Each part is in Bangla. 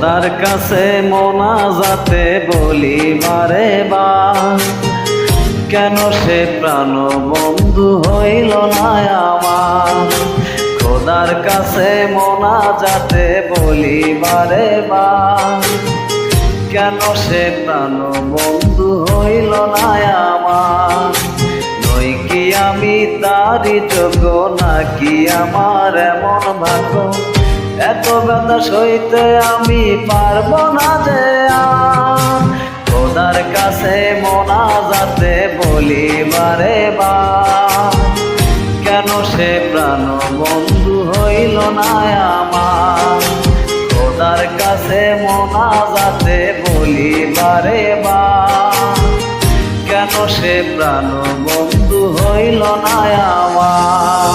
খোদার কাছে মোনাজাতে বলি, বারে বা, কেন সে প্রাণ বন্ধু হইল না আমার? খোদার কাছে মোনাজাতে বলি, বারে বা, কেন সে প্রাণ বন্ধু হইল না আমার? নই কি আমি তারি যোগ্য, নাকি আমার এমন ভাগ্য? এত ব্যথা সইতে আমি পারব না যে খোদার কাছে মোনা যাতে বলি বারে বা। কেন সে প্রাণ বন্ধু হইল না আমার? খোদার কাছে মোনা যাতে বলি বারে বা। কেন সে প্রাণ বন্ধু হইল না আমার?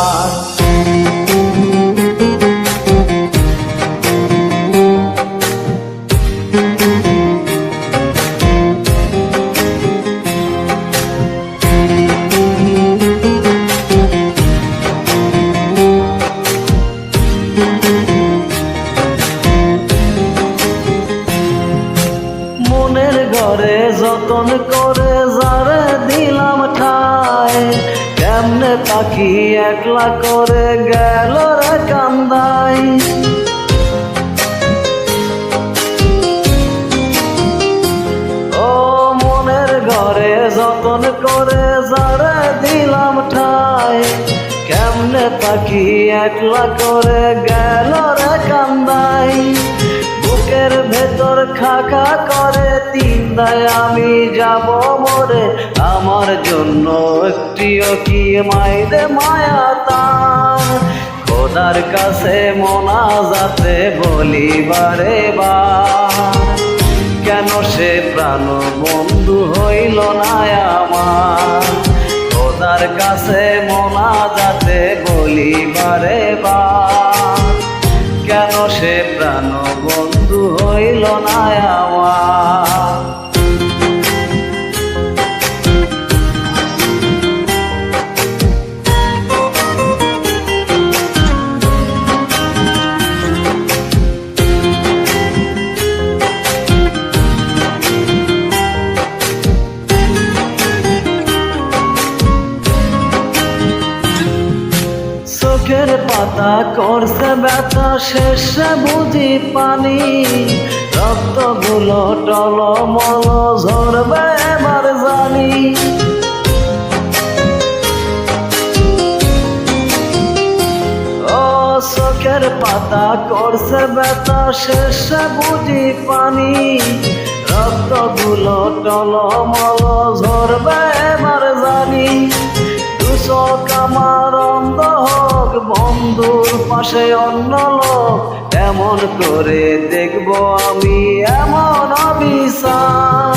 করে যারে দিলাম ঠায়। কেমনে পাখি একলা করে গেল রে কান্দাই ও মনের ঘরে যতন করে যারে দিলাম ঠায়। কেমনে পাখি একলা করে গেল রে কান্দাই ভেতর খাকা করে তিন দায় আমি যাব মরে। আমার জন্য একটিও কি মাইরে মায়া তার। খোদার কাছে মোনা যাতে বলি বারে। বা কেন সে প্রাণ বন্ধু হইল না আমার? খোদার কাছে মোনা যাতে বলি বারে। বা হইল না পাতা করছে ব্যথা, শেষে বুঝি পানি। রক্তগুলো টল মল ঝরবে এবার জানি। চোখের পাতা করছে ব্যথা, শেষে বুঝি পানি। রক্তগুলো টল মল ঝরবে এবার জানি। পাশে অন্য লোক এমন করে দেখব আমি, এমন অবিচার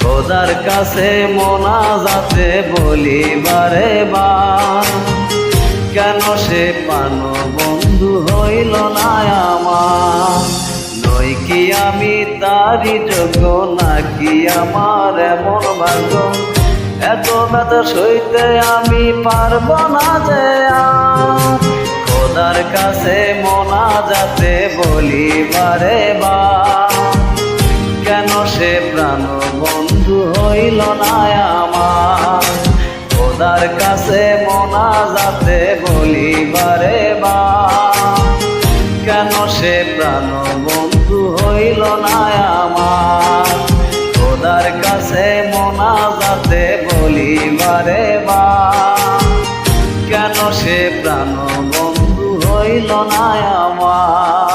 খোদার কাছে মোনা যাতে বলি, বারে বা। কেন সে পান বন্ধু হইল না আমার? নই কি আমি তারি যোগ্য, নাকি আমার এমন ভাগ্য? এত ব্যথা সইতে আমি পারব না যে আর। কাছে মনা যাতে বলি বারে বা। কেন সে প্রাণ বন্ধু হইল না আমার? খোদার কাছে মোনা যাতে বলি বারে বা। কেন সে প্রাণ বন্ধু হইল না আমার? খোদার কাছে মনা যাতে বলি বারে বা। কেন সে প্রাণ রইল না আমার